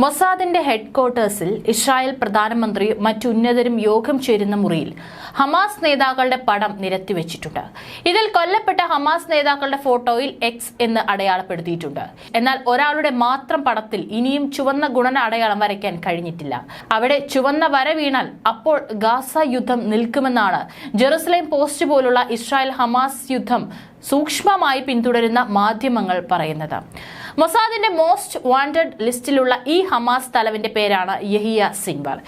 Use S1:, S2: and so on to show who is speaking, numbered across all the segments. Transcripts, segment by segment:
S1: മൊസാദിന്റെ ഹെഡ്ക്വാർട്ടേഴ്സിൽ Israel പ്രധാനമന്ത്രി മറ്റുന്നതരും യോഗം ചേരുന്ന മുറിയിൽ ഹമാസ് നേതാക്കളുടെ പടം നിരത്തിവെച്ചിട്ടുണ്ട്. ഇതിൽ കൊല്ലപ്പെട്ട ഹമാസ് നേതാക്കളുടെ ഫോട്ടോയിൽ എക്സ് എന്ന് അടയാളപ്പെടുത്തിയിട്ടുണ്ട്. എന്നാൽ ഒരാളുടെ മാത്രം പടത്തിൽ ഇനിയും ചുവന്ന ഗുണന അടയാളം വരയ്ക്കാൻ കഴിഞ്ഞിട്ടില്ല. അവിടെ ചുവന്ന വര വീണാൽ അപ്പോൾ ഗാസ യുദ്ധം നിൽക്കുമെന്നാണ് ജെറുസലേം പോസ്റ്റ് പോലുള്ള ഇസ്രായേൽ ഹമാസ് യുദ്ധം സൂക്ഷ്മമായി പിന്തുടരുന്ന മാധ്യമങ്ങൾ പറയുന്നത്. മൊസാദിന്റെ മോസ്റ്റ് വാണ്ടഡ് ലിസ്റ്റിലുള്ള ഈ ഹമാസ് തലവിന്റെ പേരാണ് യഹിയ സിൻവാർ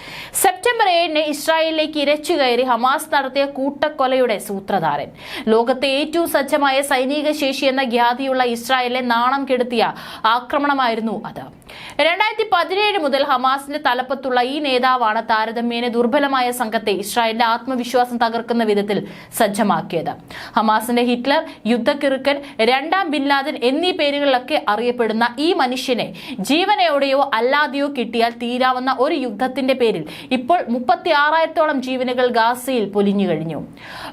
S1: സെപ്റ്റംബർ ഏഴിന് ഇസ്രായേലിലേക്ക് ഇരച്ചു കയറി ഹമാസ് നടത്തിയ കൂട്ടക്കൊലയുടെ സൂത്രധാരൻ. ലോകത്തെ ഏറ്റവും സജ്ജമായ സൈനിക ശേഷി എന്ന ഖ്യാതിയുള്ള ഇസ്രായേലിനെ നാണം കെടുത്തിയ ആക്രമണമായിരുന്നു അത്. രണ്ടായിരത്തി പതിനേഴ് മുതൽ ഹമാസിന്റെ തലപ്പത്തുള്ള ഈ നേതാവാണ് താരതമ്യേന ദുർബലമായ സംഘത്തെ ഇസ്രായേലിന്റെ ആത്മവിശ്വാസം തകർക്കുന്ന വിധത്തിൽ സജ്ജമാക്കിയത്. ഹമാസിന്റെ ഹിറ്റ്ലർ യുദ്ധക്കിറുക്കൻ രണ്ടാം ബിൻ ലാദൻ എന്നീ പേരുകളിലൊക്കെ അറിയപ്പെടുന്ന ഈ മനുഷ്യനെ ജീവനയോടെയോ അല്ലാതെയോ കിട്ടിയാൽ തീരാവുന്ന ഒരു യുദ്ധത്തിന്റെ പേരിൽ ഇപ്പോൾ മുപ്പത്തി ആറായിരത്തോളം ജീവനുകൾ ഗാസയിൽ പൊലിഞ്ഞു കഴിഞ്ഞു.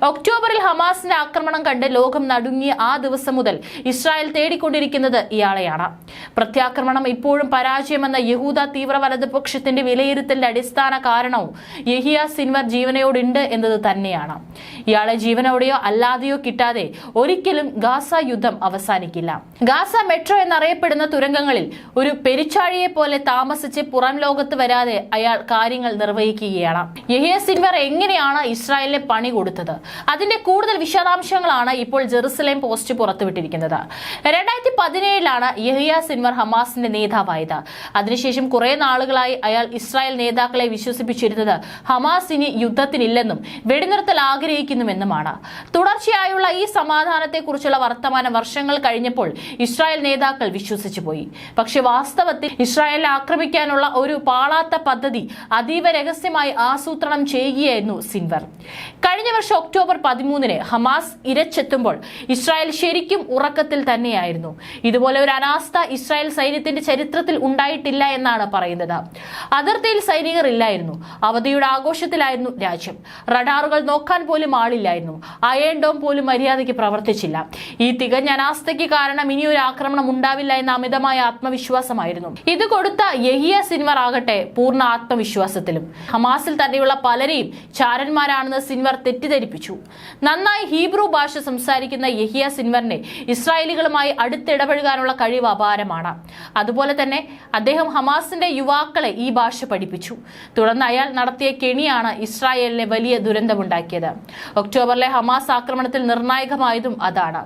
S1: ഒക്ടോബറിൽ ഹമാസിന്റെ ആക്രമണം കണ്ട് ലോകം നടുങ്ങിയ ആ ദിവസം മുതൽ ഇസ്രായേൽ തേടിക്കൊണ്ടിരിക്കുന്നത് ഇയാളെയാണ്. പ്രത്യാക്രമണം ഇപ്പോഴും പരാജയമെന്ന യഹൂദ തീവ്ര വലതുപക്ഷത്തിന്റെ വിലയിരുത്തലിന്റെ അടിസ്ഥാന കാരണവും യഹിയ സിൻവർ ജീവനയോടുണ്ട് എന്നത് തന്നെയാണ്. ഇയാളെ ജീവനോടെയോ അല്ലാതെയോ കിട്ടാതെ ഒരിക്കലും ഗാസ യുദ്ധം അവസാനിക്കില്ല. ഗാസ മെട്രോ എന്നറിയപ്പെടുന്ന തുരങ്കങ്ങളിൽ ഒരു പെരിച്ചാഴിയെ പോലെ താമസിച്ച് പുറം ലോകത്ത് വരാതെ അയാൾ കാര്യങ്ങൾ നിർവഹിക്കുകയാണ്. യഹിയ സിൻവർ എങ്ങനെയാണ് ഇസ്രായേലിനെ പണി കൊടുത്തത്? അതിന്റെ കൂടുതൽ വിശദാംശങ്ങളാണ് ഇപ്പോൾ ജെറുസലേം പോസ്റ്റ് പുറത്തുവിട്ടിരിക്കുന്നത്. രണ്ടായിരത്തി പതിനേഴിലാണ് യഹിയ സിൻവർ ഹമാസിന്റെ നേതാവായത്. അതിനുശേഷം കുറെ നാളുകളായി അയാൾ ഇസ്രായേൽ നേതാക്കളെ വിശ്വസിപ്പിച്ചിരുന്നത് ഹമാസ് ഇനി യുദ്ധത്തിനില്ലെന്നും വെടിനിർത്തൽ ആഗ്രഹിക്കുന്നുവെന്നുമാണ് തുടർച്ചയായുള്ള ഈ സമാധാനത്തെക്കുറിച്ചുള്ള വർത്തമാനം വർഷങ്ങൾ കഴിഞ്ഞപ്പോൾ ഇസ്രായേൽ നേതാക്കൾ വിശ്വസിച്ചു പോയി പക്ഷെ വാസ്തവത്തിൽ ഇസ്രായേലിനെ ആക്രമിക്കാനുള്ള ഒരു പാളാത്ത പദ്ധതി അതീവ രഹസ്യമായി ആസൂത്രണം ചെയ്യുകയായിരുന്നു സിൻവർ. കഴിഞ്ഞ വർഷം ഒക്ടോബർ പതിമൂന്നിന് ഹമാസ് ഇരച്ചെത്തുമ്പോൾ ഇസ്രായേൽ ശരിക്കും ഉറക്കത്തിൽ തന്നെയായിരുന്നു. ഇതുപോലെ ഒരു അനാസ്ഥ ഇസ്രായേൽ സൈന്യത്തിന്റെ ചരിത്രത്തിൽ ഉണ്ടായിട്ടില്ല എന്നാണ് പറയുന്നത്. അതിർത്തിയിൽ സൈനികർ ഇല്ലായിരുന്നു. അവധിയുടെ ആഘോഷത്തിലായിരുന്നു രാജ്യം. റഡാറുകൾ നോക്കാൻ പോലും ആളില്ലായിരുന്നു. അയേണ്ടോം ഡോം പോലും മര്യാദയ്ക്ക് പ്രവർത്തിച്ചില്ല. ഈ തികഞ്ഞ അനാസ്ഥയ്ക്ക് കാരണം ഇനിയൊരു ആക്രമണം ഉണ്ടാവില്ല എന്ന അമിതമായ ആത്മവിശ്വാസമായിരുന്നു. ഇത് കൊടുത്ത യഹിയ സിൻവർ ആകട്ടെ പൂർണ ആത്മവിശ്വാസത്തിലും. ഹമാസിൽ തന്നെയുള്ള പലരെയും ചാരന്മാരാണെന്ന് സിൻവർ തെറ്റിദ്ധരിപ്പിച്ചു. നന്നായി ഹീബ്രു ഭാഷ സംസാരിക്കുന്ന യഹിയ സിൻവറിനെ ഇസ്രായേലികളുമായി അടുത്തിടപഴകാനുള്ള കഴിവ് അപാരമാണ്. അതുപോലെ തന്നെ അദ്ദേഹം ഹമാസിന്റെ യുവാക്കളെ ഈ ഭാഷ പഠിപ്പിച്ചു. തുടർന്ന് അയാൾ നടത്തിയ കെണിയാണ് ഇസ്രായേലിനെ വലിയ ദുരന്തമുണ്ടാക്കിയത്. ഒക്ടോബറിലെ ഹമാസ് ആക്രമണത്തിൽ നിർണായകമായതും അതാണ്.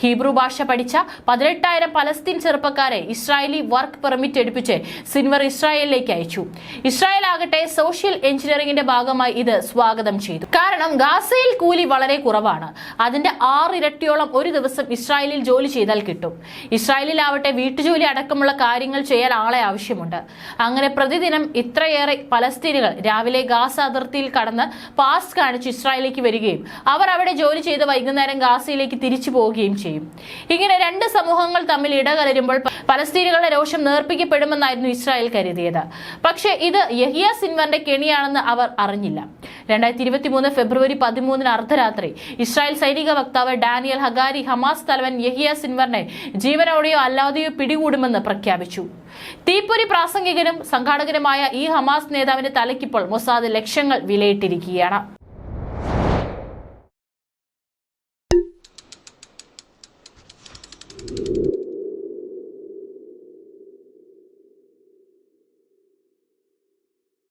S1: ഹീബ്രു ഭാഷ പഠിച്ച പതിനെട്ടായിരം പലസ്തീൻ ചെറുപ്പക്കാരെ ഇസ്രായേലി വർക്ക് പെർമിറ്റ് എടുപ്പിച്ച് സിൻവർ ഇസ്രായേലിലേക്ക് അയച്ചു. ഇസ്രായേൽ ആകട്ടെ സോഷ്യൽ എഞ്ചിനീയറിംഗിന്റെ ഭാഗമായി ഇത് സ്വാഗതം ചെയ്തു. കാരണം ഗാസയിൽ കൂലി വളരെ കുറവാണ്. അതിന്റെ ആറിരട്ടിയോളം ഒരു ദിവസം ഇസ്രായേലിൽ ജോലി ചെയ്താൽ കിട്ടും. ഇസ്രായേലിലാവട്ടെ വീട്ടുജോലി അടക്കമുള്ള കാര്യങ്ങൾ ചെയ്യാൻ ആളെ ആവശ്യമുണ്ട്. അങ്ങനെ പ്രതിദിനം ഇത്രയേറെ പലസ്തീനുകൾ രാവിലെ ഗാസ അതിർത്തിയിൽ കടന്ന് പാസ് കാണിച്ച് ഇസ്രായേലിലേക്ക് വരികയും അവർ അവിടെ ജോലി ചെയ്ത് വൈകുന്നേരം ഗാസയിലേക്ക് തിരിച്ചു പോവുകയും ചെയ്യും. ഇങ്ങനെ രണ്ട് സമൂഹങ്ങൾ തമ്മിൽ ഇടകലരുമ്പോൾ പലസ്തീനുകളുടെ രോഷം നേർപ്പിക്കപ്പെടുമെന്നായിരുന്നു ഇസ്രായേൽ കരുതിയത്. പക്ഷേ ഇത് യഹിയ സിൻവറിന്റെ കെണിയാണെന്ന് അവർ അറിഞ്ഞില്ല. രണ്ടായിരത്തി ഇരുപത്തി മൂന്ന് ഫെബ്രുവരി പതിമൂന്നിന് അർദ്ധരാത്രി. ഇസ്രായേൽ സൈനിക വക്താവ് ഡാനിയൽ ഹഗാരി ഹമാസ് തലവൻ യഹിയ സിൻവറിനെ ജീവനോടെയോ അല്ലാതെയോ പിടികൂടുമെന്ന് പ്രഖ്യാപിച്ചു. തീപ്പൊരി പ്രാസംഗികനും സംഘാടകനുമായ ഈ ഹമാസ് നേതാവിന്റെ തലയ്ക്കിപ്പോൾ മൊസാദ് ലക്ഷ്യങ്ങൾ വിലയിട്ടിരിക്കുകയാണ്.